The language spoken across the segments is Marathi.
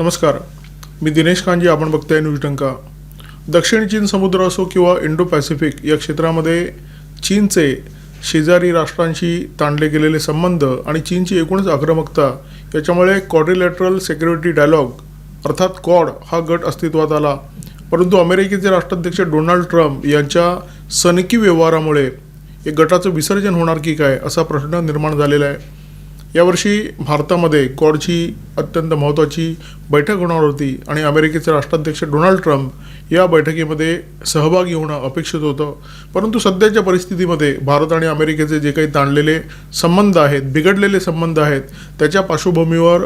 नमस्कार. मी दिनेश कांजी आपण बघताय न्यूज टंका दक्षिण चीन समुद्र असो किंवा इंडो पॅसिफिक या क्षेत्रामध्ये चीनचे शेजारी राष्ट्रांशी ताणले गेलेले संबंध आणि चीनची एकूणच आक्रमकता याच्यामुळे कॉर्डिलॅटरल सेक्युरिटी डायलॉग अर्थात कॉड हा गट अस्तित्वात आला. परंतु अमेरिकेचे राष्ट्राध्यक्ष डोनाल्ड ट्रम्प यांच्या सनकी व्यवहारामुळे या गटाचं विसर्जन होणार की काय असा प्रश्न निर्माण झालेला आहे. यावर्षी भारतामध्ये कॉडची अत्यंत महत्त्वाची बैठक होणार होती आणि अमेरिकेचे राष्ट्राध्यक्ष डोनाल्ड ट्रम्प या बैठकीमध्ये सहभागी होणं अपेक्षित होतं. परंतु सध्याच्या परिस्थितीमध्ये भारत आणि अमेरिकेचे जे काही ताणलेले संबंध आहेत बिघडलेले संबंध आहेत त्याच्या पार्श्वभूमीवर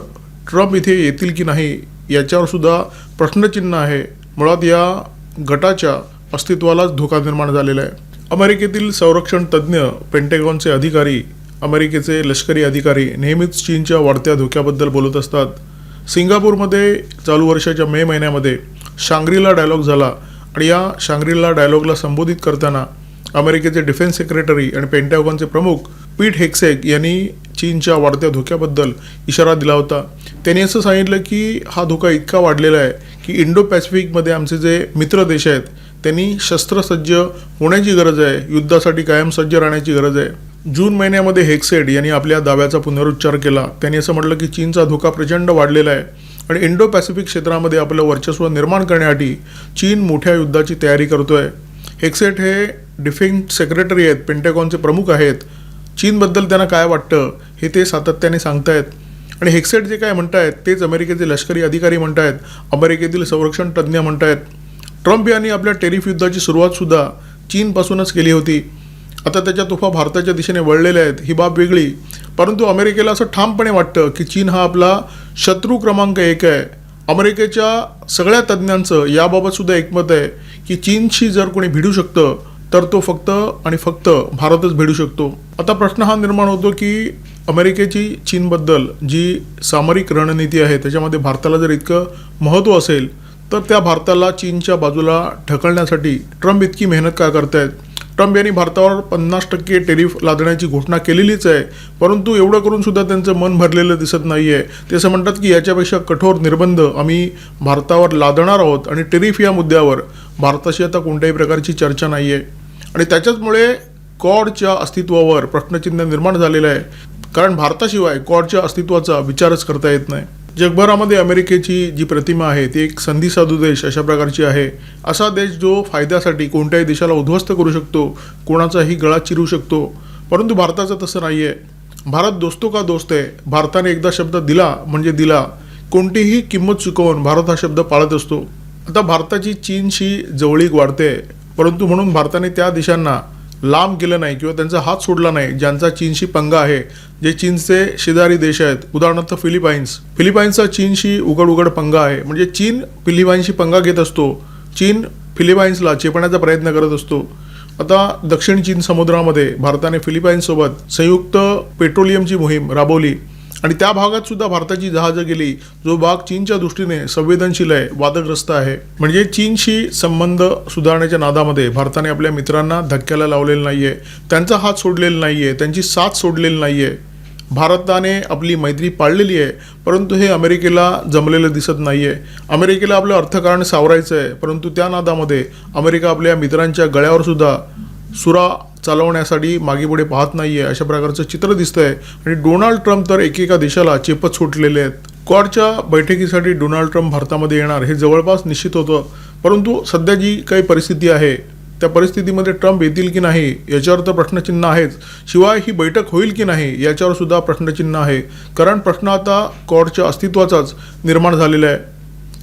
ट्रम्प इथे येतील की नाही याच्यावरसुद्धा प्रश्नचिन्ह आहे. मुळात या गटाच्या अस्तित्वालाच धोका निर्माण झालेला आहे. अमेरिकेतील संरक्षण तज्ज्ञ पेंटेगॉनचे अधिकारी अमेरिकेचे लष्करी अधिकारी नेहमीच चीनच्या वाढत्या धोक्याबद्दल बोलत असतात. सिंगापूरमध्ये चालू वर्षाच्या मे महिन्यामध्ये शांग्रीला डायलॉग झाला आणि या शांग्रीला डायलॉगला संबोधित करताना अमेरिकेचे डिफेन्स सेक्रेटरी आणि पेंटॅगॉनचे प्रमुख पीट हेक्सेक यांनी चीनच्या वाढत्या धोक्याबद्दल इशारा दिला होता. त्यांनी असं सांगितलं की हा धोका इतका वाढलेला आहे की इंडो पॅसिफिकमध्ये आमचे जे मित्र देश आहेत त्यांनी शस्त्रसज्ज होण्याची गरज आहे युद्धासाठी कायम सज्ज राहण्याची गरज आहे. जून महिन्यामध्ये हेक्सेड यांनी आपल्या दाव्याचा पुनरुच्चार केला. त्यांनी असं म्हटलं की चीनचा धोका प्रचंड वाढलेला आहे आणि इंडो पॅसिफिक क्षेत्रामध्ये आपलं वर्चस्व निर्माण करण्यासाठी चीन मोठ्या युद्धाची तयारी करतोय. हेक्सेट हे डिफेन्स सेक्रेटरी आहेत पेंटेकॉनचे प्रमुख आहेत. चीनबद्दल त्यांना काय वाटतं हे ते सातत्याने सांगतायत. आणि हेक्सेट जे काय म्हणतायत तेच अमेरिकेचे लष्करी अधिकारी म्हणतायत अमेरिकेतील संरक्षण तज्ज्ञ म्हणतायत. ट्रम्प यांनी आपल्या टेरिफ युद्धाची सुरुवातसुद्धा चीनपासूनच केली होती. आता त्याच्या तोफा भारताच्या दिशेने वळलेल्या आहेत. ही बाब वेगळी. परंतु अमेरिकेला असं ठामपणे वाटतं की चीन हा आपला शत्रू क्रमांक एक आहे. अमेरिकेच्या सगळ्या तज्ज्ञांचं याबाबतसुद्धा एकमत आहे की चीनशी जर कोणी भिडू शकतं तर तो फक्त आणि फक्त भारतच भिडू शकतो. आता प्रश्न हा निर्माण होतो की अमेरिकेची चीनबद्दल जी सामरिक रणनीती आहे त्याच्यामध्ये भारताला जर इतकं महत्त्व असेल तर त्या भारताला चीनच्या बाजूला ढकलण्यासाठी ट्रम्प इतकी मेहनत का करतायत? ट्रम्प यांनी भारतावर पन्नास टक्के टेरिफ लादण्याची घोषणा केलेलीच आहे. परंतु एवढं करून सुद्धा त्यांचं मन भरलेलं दिसत नाही आहे ते असं म्हणतात की याच्यापेक्षा कठोर निर्बंध आम्ही भारतावर लादणार आहोत आणि टेरिफ या मुद्द्यावर भारताशी आता कोणत्याही प्रकारची चर्चा नाही आहे आणि त्याच्याचमुळे कॉडच्या अस्तित्वावर प्रश्नचिन्ह निर्माण झालेलं आहे. कारण भारताशिवाय कॉडच्या अस्तित्वाचा विचारच करता येत नाही. जगभरामध्ये अमेरिकेची जी प्रतिमा आहे ती एक संधी साधू देश अशा प्रकारची आहे. असा देश जो फायद्यासाठी कोणत्याही देशाला उद्ध्वस्त करू शकतो कोणाचाही गळा चिरू शकतो परंतु भारताचं तसं नाही आहे भारत दोस्तो का दोस्त आहे? भारताने एकदा शब्द दिला म्हणजे दिला. कोणतीही किंमत चुकवून भारत हा शब्द पाळत असतो. आता भारताची चीनशी जवळीक वाढते परंतु म्हणून भारताने त्या देशांना लांब गेलं नाही किंवा त्यांचा हात सोडला नाही ज्यांचा चीनशी पंगा आहे जे चीनचे शेजारी देश आहेत. उदाहरणार्थ फिलिपाईन्स. फिलिपाईन्सचा चीनशी उघड उघड पंगा आहे. म्हणजे चीन फिलिपाईन्सशी पंगा घेत असतो. चीन फिलिपाईन्सला चेपण्याचा प्रयत्न करत असतो. आता दक्षिण चीन समुद्रामध्ये भारताने फिलिपाईन्ससोबत संयुक्त पेट्रोलियमची मोहीम राबवली. आणि त्या भागात सुद्धा भारताची जहाजं गेली जो भाग चीनच्या दृष्टीने संवेदनशील आहे वादग्रस्त आहे. म्हणजे चीनशी संबंध सुधारण्याच्या नादामध्ये भारताने आपल्या मित्रांना धक्क्याला लावलेला नाहीये त्यांचा हात सोडलेला नाहीये त्यांची साथ सोडलेली नाहीये. भारताने आपली मैत्री पाळलेली आहे परंतु हे अमेरिकेला जमलेलं दिसत नाही आहे अमेरिकेला आपलं अर्थकारण सावरायचं आहे परंतु त्या नादामध्ये अमेरिका आपल्या मित्रांच्या गळ्यावर सुद्धा सुरा चालवण्यासाठी मागे पुढे पाहत आहे अशा प्रकारचं चित्र दिसतंय. आणि डोनाल्ड ट्रम्प तर एकेका देशाला चेपत सुटलेले आहेत. क्वाडच्या बैठकीसाठी डोनाल्ड ट्रम्प भारतामध्ये येणार हे जवळपास निश्चित होतं. परंतु सध्या जी काही परिस्थिती आहे त्या परिस्थितीमध्ये ट्रम्प येतील की नाही याच्यावर तर प्रश्नचिन्ह आहेच शिवाय ही बैठक होईल की नाही याच्यावर सुद्धा प्रश्नचिन्ह आहे. कारण प्रश्न आता कॉडच्या अस्तित्वाचाच निर्माण झालेला आहे.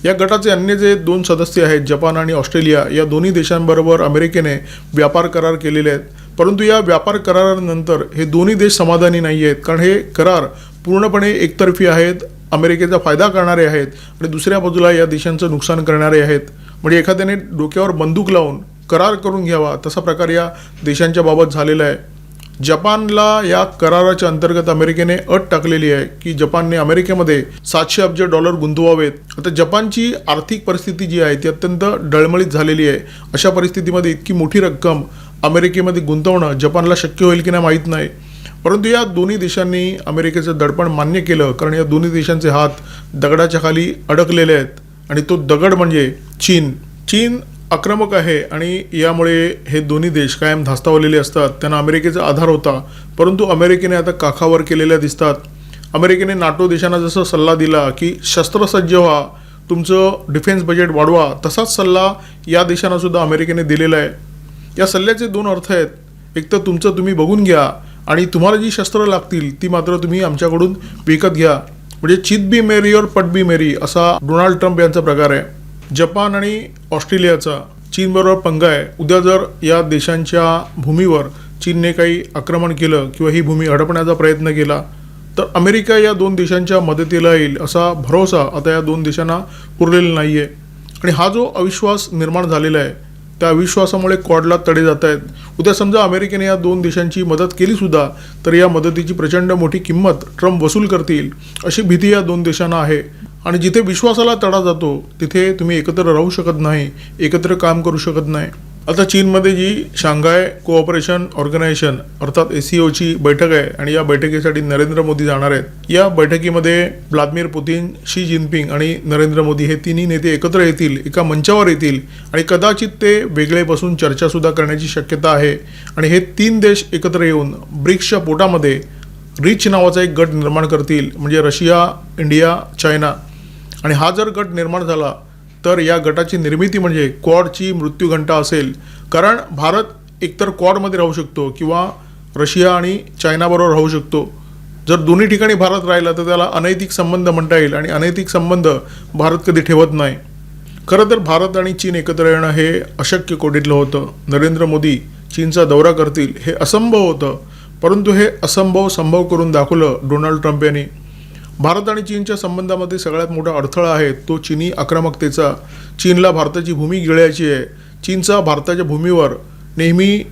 या गटाचे अन्य जे दोन सदस्य आहेत जपान आणि ऑस्ट्रेलिया या दोन्ही देशांबरोबर अमेरिकेने व्यापार करार केलेले आहेत. परंतु या व्यापार करारानंतर हे दोन्ही देश समाधानी नाही आहेत कारण हे करार पूर्णपणे एकतर्फी आहेत अमेरिकेचा फायदा करणारे आहेत आणि दुसऱ्या बाजूला या देशांचं नुकसान करणारे आहेत. म्हणजे एखाद्याने डोक्यावर बंदूक लावून करार करून घ्यावा तसा प्रकार या देशांच्या बाबत झालेला आहे. जपानला या कराराच्या अंतर्गत अमेरिकेने अट टाकलेली आहे की जपानने अमेरिकेमध्ये सातशे अब्ज डॉलर गुंतवावेत. आता जपानची आर्थिक परिस्थिती जी आहे ती अत्यंत डळमळीत झालेली आहे. अशा परिस्थितीमध्ये इतकी मोठी रक्कम अमेरिकेमध्ये गुंतवणं जपानला शक्य होईल की नाही माहीत नाही. परंतु या दोन्ही देशांनी अमेरिकेचं दडपण मान्य केलं कारण या दोन्ही देशांचे हात दगडाच्या खाली अडकलेले आहेत. आणि तो दगड म्हणजे चीन. चीन आक्रमक आहे आणि यामुळे हे दोन्ही देश कायम धास्तावलेले असतात. त्यांना अमेरिकेचा आधार होता. परंतु अमेरिकेने आता काखावर केलेल्या दिसतात. अमेरिकेने नाटो देशांना जसं सल्ला दिला की शस्त्रसज्ज व्हा तुमचं डिफेन्स बजेट वाढवा तसाच सल्ला या देशांना सुद्धा अमेरिकेने दिलेला आहे. या सल्ल्याचे दोन अर्थ आहेत. एक तर तुमचं तुम्ही बघून घ्या आणि तुम्हाला जी शस्त्र लागतील ती मात्र तुम्ही आमच्याकडून विकत घ्या. म्हणजे चित बी मेरी और पट बी मेरी असा डोनाल्ड ट्रम्प यांचा प्रकार आहे. जपान आणि ऑस्ट्रेलियाचा चीनबरोबर पंगा आहे. उद्या जर या देशांच्या भूमीवर चीनने काही आक्रमण केलं किंवा ही भूमी हडपण्याचा प्रयत्न केला तर अमेरिका या दोन देशांच्या मदतीला येईल असा भरोसा आता या दोन देशांना पुरलेला नाही आहे आणि हा जो अविश्वास निर्माण झालेला आहे त्या अविश्वासामुळे क्वाडला तडे जात आहेत. उद्या समजा अमेरिकेने या दोन देशांची मदत केलीसुद्धा तर या मदतीची प्रचंड मोठी किंमत ट्रम्प वसूल करतील अशी भीती या दोन देशांना आहे. आणि जिथे विश्वासाला तडा जातो तिथे तुम्ही एकत्र राहू शकत नाही एकत्र काम करू शकत नाही. आता चीनमध्ये जी शांघाय कोऑपरेशन ऑर्गनायझेशन अर्थात ए सी ओची बैठक आहे आणि या बैठकीसाठी नरेंद्र मोदी जाणार आहेत. या बैठकीमध्ये व्लादिमीर पुतीन शी जिनपिंग आणि नरेंद्र मोदी हे तिन्ही नेते एकत्र येतील एका मंचावर येतील आणि कदाचित ते वेगळे बसून चर्चासुद्धा करण्याची शक्यता आहे. आणि हे तीन देश एकत्र येऊन ब्रिक्सच्या पोटामध्ये रिच नावाचा एक गट निर्माण करतील म्हणजे रशिया इंडिया चायना. आणि हा जर गट निर्माण झाला तर या गटाची निर्मिती म्हणजे क्वाडची मृत्यूघंटा असेल. कारण भारत एकतर क्वाडमध्ये राहू शकतो किंवा रशिया आणि चायनाबरोबर राहू शकतो. जर दोन्ही ठिकाणी भारत राहिला तर त्याला अनैतिक संबंध म्हणता येईल आणि अनैतिक संबंध भारत कधी ठेवत नाही. खरं तर भारत आणि चीन एकत्र येणं हे अशक्य कोटीतलं होतं. नरेंद्र मोदी चीनचा दौरा करतील हे असंभव होतं. परंतु हे असंभव संभव करून दाखवलं डोनाल्ड ट्रम्प यांनी. भारत आणि चीनच्या संबंधामध्ये सगळ्यात मोठा अडथळा आहे तो चीनी आक्रमकतेचा. चीनला भारताची भूमी गिळायची आहे. चीनचा भारताच्या भूमीवर नेहमी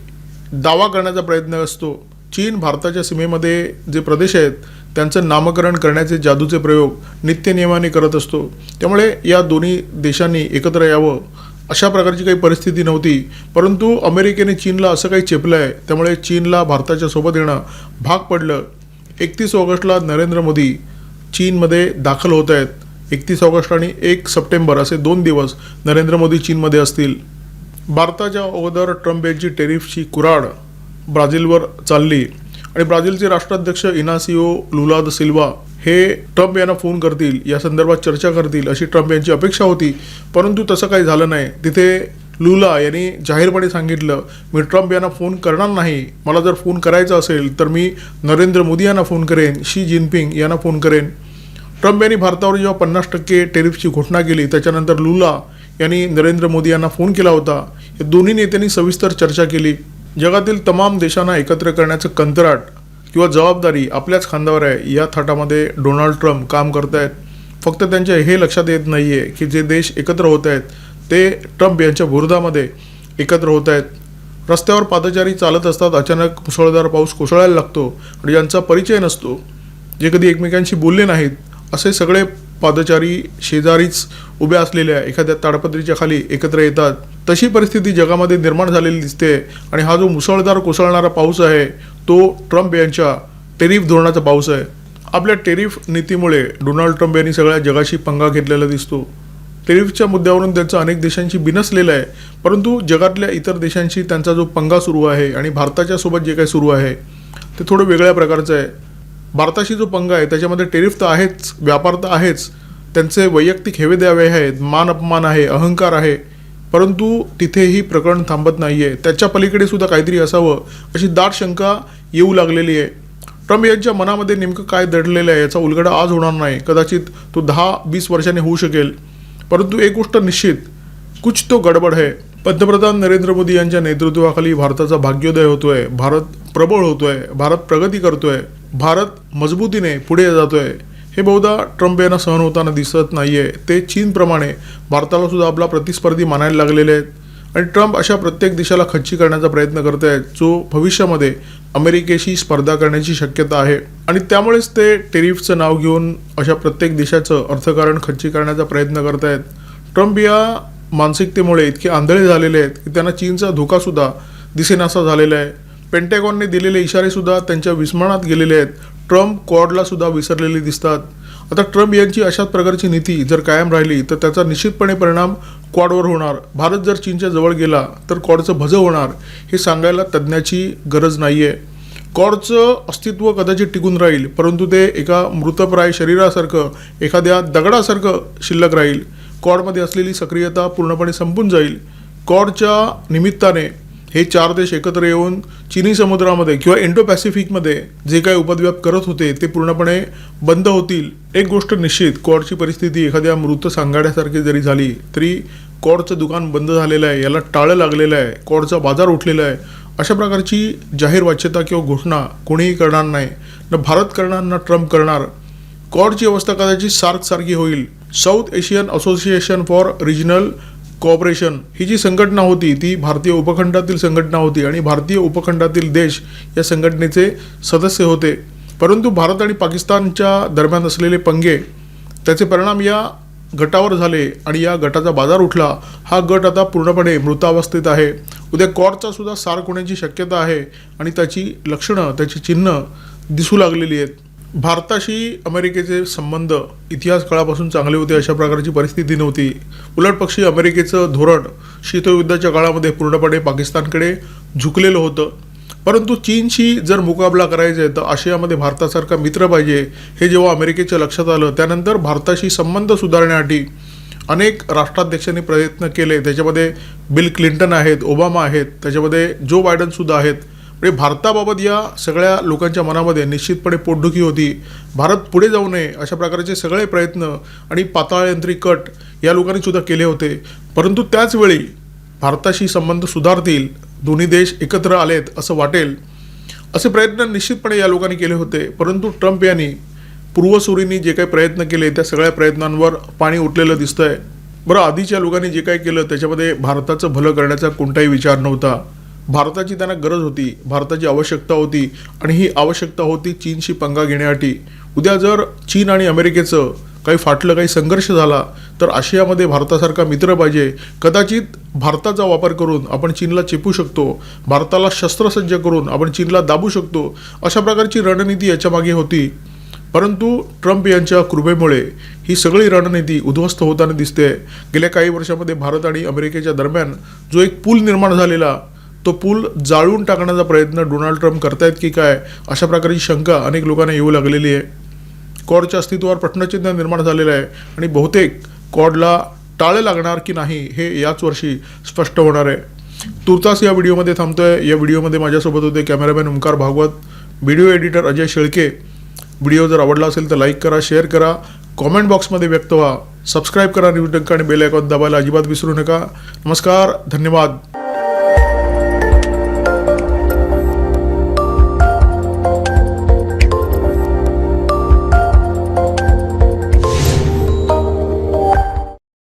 दावा करण्याचा प्रयत्न असतो. चीन भारताच्या सीमेमध्ये जे प्रदेश आहेत त्यांचं नामकरण करण्याचे जादूचे प्रयोग नित्यनियमाने करत असतो. त्यामुळे या दोन्ही देशांनी एकत्र यावं अशा प्रकारची काही परिस्थिती नव्हती. परंतु अमेरिकेने चीनला असं काही चेपलं आहे त्यामुळे चीनला भारताच्या सोबत येणं भाग पडलं. एकतीस ऑगस्टला नरेंद्र मोदी चीनमध्ये दाखल होत आहेत. एकतीस ऑगस्ट आणि एक सप्टेंबर असे दोन दिवस नरेंद्र मोदी चीनमध्ये असतील. भारताच्या अगोदर ट्रम्प यांची टेरिफची कुराड ब्राझीलवर चालली. आणि ब्राझीलचे राष्ट्राध्यक्ष इनासिओ लुला द सिल्वा हे ट्रम्प यांना फोन करतील या संदर्भात चर्चा करतील अशी ट्रम्प यांची अपेक्षा होती. परंतु तसं काही झालं नाही. तिथे लुला यांनी जाहीरपणे सांगितलं मी ट्रम्प यांना फोन करणार नाही. मला जर फोन करायचा असेल तर मी नरेंद्र मोदी यांना फोन करेन शी जिनपिंग यांना फोन करेन. ट्रम्प यांनी भारतावर जेव्हा पन्नास टक्के टेरिफची घोषणा केली त्याच्यानंतर लुला यांनी नरेंद्र मोदी यांना फोन केला होता. या दोन्ही नेत्यांनी सविस्तर चर्चा केली. जगातील तमाम देशांना एकत्र करण्याचं कंत्राट किंवा जबाबदारी आपल्याच खांद्यावर आहे. या थाटामध्ये डोनाल्ड ट्रम्प काम करत आहेत फक्त त्यांच्या हे लक्षात येत नाही आहे की जे देश एकत्र होत आहेत ते ट्रम्प यांच्या भुर्दामध्ये एकत्र होत आहेत. रस्त्यावर पादचारी चालत असतात अचानक मुसळधार पाऊस कोसळायला लागतो आणि ज्यांचा परिचय नसतो. जे कधी एकमेकांशी बोलले नाहीत असे सगळे पादचारी शेजारीच उभ्या असलेल्या एखाद्या ताडपत्रीच्या खाली एकत्र येतात. तशी परिस्थिती जगामध्ये निर्माण झालेली दिसते आणि हा जो मुसळधार कोसळणारा पाऊस आहे तो ट्रम्प यांच्या टेरिफ धोरणाचा पाऊस आहे. आपल्या टेरिफ नीतीमुळे डोनाल्ड ट्रम्प यांनी सगळ्या जगाशी पंगा घेतलेला दिसतो. टेरिफच्या मुद्द्यावरून त्यांचं अनेक देशांशी बिनसलेलं आहे. परंतु जगातल्या इतर देशांशी त्यांचा जो पंगा सुरू आहे आणि भारताच्या सोबत जे काही सुरू आहे ते थोडं वेगळ्या प्रकारचं आहे. भारताशी जो पंगा आहे त्याच्यामध्ये टेरिफ तर आहेच व्यापार तर आहेच. त्यांचे वैयक्तिक हेवे द्यावे आहेत मान अपमान आहे अहंकार आहे. परंतु तिथेही प्रकरण थांबत नाही आहे त्याच्या पलीकडे सुद्धा काहीतरी असावं अशी दाट शंका येऊ लागलेली आहे. ट्रम्प यांच्या मनामध्ये नेमकं काय दडलेलं आहे याचा उलगडा आज होणार नाही. कदाचित तो दहा वीस वर्षांनी होऊ शकेल. परंतु एक गोष्ट निश्चित कुछ तो गडबड आहे पंतप्रधान नरेंद्र मोदी यांच्या नेतृत्वाखाली भारताचा भाग्योदय होतोय भारत प्रबळ होतोय भारत प्रगती करतोय भारत मजबूतीने पुढे जातोय. हे बहुधा ट्रम्प यांना सहन होताना दिसत नाहीये. ते चीनप्रमाणे भारताला सुद्धा आपला प्रतिस्पर्धी मानायला लागलेले आहेत. आणि ट्रम्प अशा प्रत्येक देशाला खच्ची करण्याचा प्रयत्न करत आहेत जो भविष्यामध्ये अमेरिकेशी स्पर्धा करण्याची शक्यता आहे. आणि त्यामुळेच ते टेरिफचं नाव घेऊन अशा प्रत्येक देशाचं अर्थकारण खच्ची करण्याचा प्रयत्न करत आहेत. ट्रम्प या मानसिकतेमुळे इतके आंधळे झालेले आहेत की त्यांना चीनचा धोकासुद्धा दिसेनासा झालेला आहे. पेंटॅगॉनने दिलेले इशारेसुद्धा त्यांच्या विस्मरणात गेलेले आहेत. ट्रम्प क्वाडलासुद्धा विसरलेले दिसतात. आता ट्रम्प यांची अशाच प्रकारची नीती जर कायम राहिली तर त्याचा निश्चितपणे परिणाम क्वाडवर होणार. भारत जर चीनच्या जवळ गेला तर क्वाडचं भजं होणार हे सांगायला तज्ज्ञाची गरज नाही आहे कॉडचं अस्तित्व कदाचित टिकून राहील परंतु ते एका मृतप्राय शरीरासारखं एखाद्या दगडासारखं शिल्लक राहील. कॉडमध्ये असलेली सक्रियता पूर्णपणे संपून जाईल. कॉडच्या निमित्ताने हे चार देश एकत्र येऊन चिनी समुद्रामध्ये किंवा इंडो पॅसिफिकमध्ये जे काही उपद्व्याप करत होते ते पूर्णपणे बंद होतील. एक गोष्ट निश्चित कॉडची परिस्थिती एखाद्या मृत सांगाड्यासारखी जरी झाली तरी कॉडचं दुकान बंद झालेलं आहे याला टाळं लागलेलं आहे कॉडचा बाजार उठलेला आहे. अशा प्रकारची जाहीर वाच्यता किंवा घोषणा कोणीही करणार नाही. न भारत करणार ना ट्रम्प करणार. कॉडची अवस्था कदाचित सार्क सारखी होईल. South Asian Association for Regional Cooperation ही जी संघटना होती ती भारतीय उपखंडातील संघटना होती आणि भारतीय उपखंडातील देश या संघटनेचे सदस्य होते. परंतु भारत आणि पाकिस्तानच्या दरम्यान असलेले पंगे त्याचे परिणाम या गटावर झाले आणि या गटाचा बाजार उठला. हा गट आता पूर्णपणे मृतावस्थेत आहे. उद्या कॉडचा सुद्धा सार्क होण्याची शक्यता आहे आणि त्याची लक्षणं त्याची चिन्ह दिसू लागलेली आहेत. भारताशी अमेरिकेचे संबंध इतिहास काळापासून चांगले होते अशा प्रकारची परिस्थिती नव्हती. उलटपक्षी अमेरिकेचं धोरण शीतयुद्धाच्या काळामध्ये पूर्णपणे पाकिस्तानकडे झुकलेलं होतं. परंतु चीनशी जर मुकाबला करायचा आहे तर आशियामध्ये भारतासारखा मित्र पाहिजे हे जेव्हा अमेरिकेच्या लक्षात आलं त्यानंतर भारताशी संबंध सुधारण्यासाठी अनेक राष्ट्राध्यक्षांनी प्रयत्न केले. त्याच्यामध्ये बिल क्लिंटन आहेत ओबामा आहेत त्याच्यामध्ये जो बायडनसुद्धा आहेत. म्हणजे भारताबाबत या सगळ्या लोकांच्या मनामध्ये निश्चितपणे पोटदुखी होती. भारत पुढे जाऊ नये अशा प्रकारचे सगळे प्रयत्न आणि पाताळयंत्री कट या लोकांनी सुद्धा केले होते. परंतु त्याचवेळी भारताशी संबंध सुधारतील दोन्ही देश एकत्र आलेत असं वाटेल. असे प्रयत्न निश्चितपणे या लोकांनी केले होते. परंतु ट्रम्प यांनी पूर्वसुरींनी जे काही प्रयत्न केले त्या सगळ्या प्रयत्नांवर पाणी उठलेलं दिसतंय. बरं आधीच्या लोकांनी जे काही केलं त्याच्यामध्ये भारताचं भलं करण्याचा कोणताही विचार नव्हता. भारताची त्यांना गरज होती भारताची आवश्यकता होती आणि ही आवश्यकता होती चीनशी पंगा घेण्यासाठी. उद्या जर चीन आणि अमेरिकेचं काही फाटलं काही संघर्ष झाला तर आशियामध्ये भारतासारखा मित्र पाहिजे. कदाचित भारताचा वापर करून आपण चीनला चेपू शकतो भारताला शस्त्रसज्ज करून आपण चीनला दाबू शकतो अशा प्रकारची रणनीती याच्यामागे होती. परंतु ट्रम्प यांच्या कृपेमुळे ही सगळी रणनीती उद्ध्वस्त होताना दिसते. गेल्या काही वर्षामध्ये भारत आणि अमेरिकेच्या दरम्यान जो एक पूल निर्माण झालेला तो पूल जाळून टाकण्याचा प्रयत्न डोनाल्ड ट्रम्प करतायत की काय अशा प्रकारची शंका अनेक लोकांना येऊ लागलेली आहे. कॉडच्या अस्तित्वावर प्रश्नचिन्ह निर्माण झालेलं आहे आणि बहुतेक कॉडला टाळे लागणार की नाही हे याच वर्षी स्पष्ट होणार आहे. तुर्तास या व्हिडिओमध्ये थांबतोय. या व्हिडिओमध्ये माझ्यासोबत होते cameraman Omkar Bhagwat. Video editor Ajay Shelke. Video जर आवडला असेल तर लाईक करा शेअर करा. कॉमेंट बॉक्समध्ये व्यक्त व्हा. सबस्क्राईब करा न्यूज डंका आणि बेल आयकॉन दाबायला अजिबात विसरू नका. नमस्कार धन्यवाद.